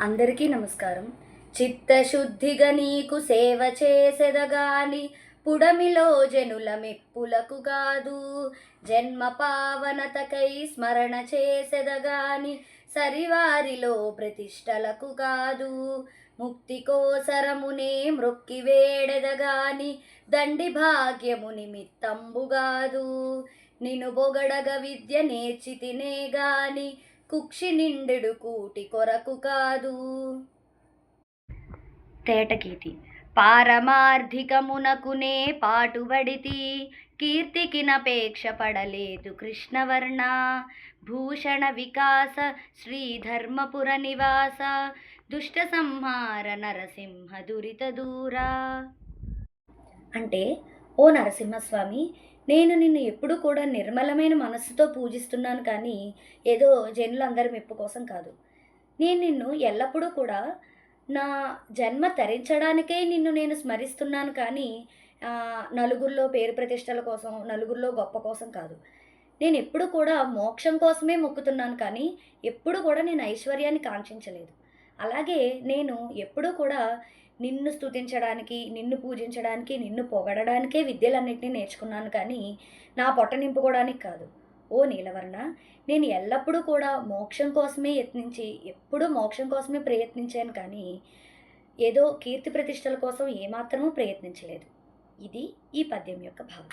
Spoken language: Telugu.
అందరికీ నమస్కారం. చిత్తశుద్ధిగా నీకు సేవ చేసెదగాని పుడమిలో జనుల మెప్పులకు కాదు. జన్మ పావనతకై స్మరణ చేసెదగాని సరివారిలో ప్రతిష్టలకు కాదు. ముక్తి కోసరమునే మృక్కి వేడెదగాని దండి భాగ్యము నిమిత్తంబుగాదు నిను బొగడగ విద్య నేర్చితినే గాని కుక్షి నిండెడు కూటి కొరకు కాదు. తేటకీతి పారమార్థికమునకునే పాటుబడితి కీర్తికినపేక్ష పడలేదు కృష్ణవర్ణ. భూషణ వికాస శ్రీధర్మపుర నివాస దుష్ట సంహార నరసింహ దురిత దూరా. అంటే ఓ నరసింహస్వామి నేను నిన్ను ఎప్పుడూ కూడా నిర్మలమైన మనస్సుతో పూజిస్తున్నాను కానీ ఏదో జనులందరి మెప్పు కోసం కాదు. నేను నిన్ను ఎల్లప్పుడూ కూడా నా జన్మ తరించడానికే నిన్ను నేను స్మరిస్తున్నాను కానీ నలుగురిలో పేరు ప్రతిష్టల కోసం నలుగురిలో గొప్ప కోసం కాదు. నేను ఎప్పుడు కూడా మోక్షం కోసమే మొక్కుతున్నాను కానీ ఎప్పుడు కూడా నేను ఐశ్వర్యాన్ని కాంక్షించలేదు. అలాగే నేను ఎప్పుడూ కూడా నిన్ను స్తుతించడానికి నిన్ను పూజించడానికి నిన్ను పొగడడానికే విద్యలన్నింటినీ నేర్చుకున్నాను కానీ నా పొట్ట నింపుకోవడానికి కాదు. ఓ నీలవర్ణ నేను ఎల్లప్పుడూ కూడా మోక్షం కోసమే యత్నించి ఎప్పుడూ మోక్షం కోసమే ప్రయత్నించాను కానీ ఏదో కీర్తి ప్రతిష్టల కోసం ఏమాత్రమూ ప్రయత్నించలేదు. ఇది ఈ పద్యం యొక్క భావం.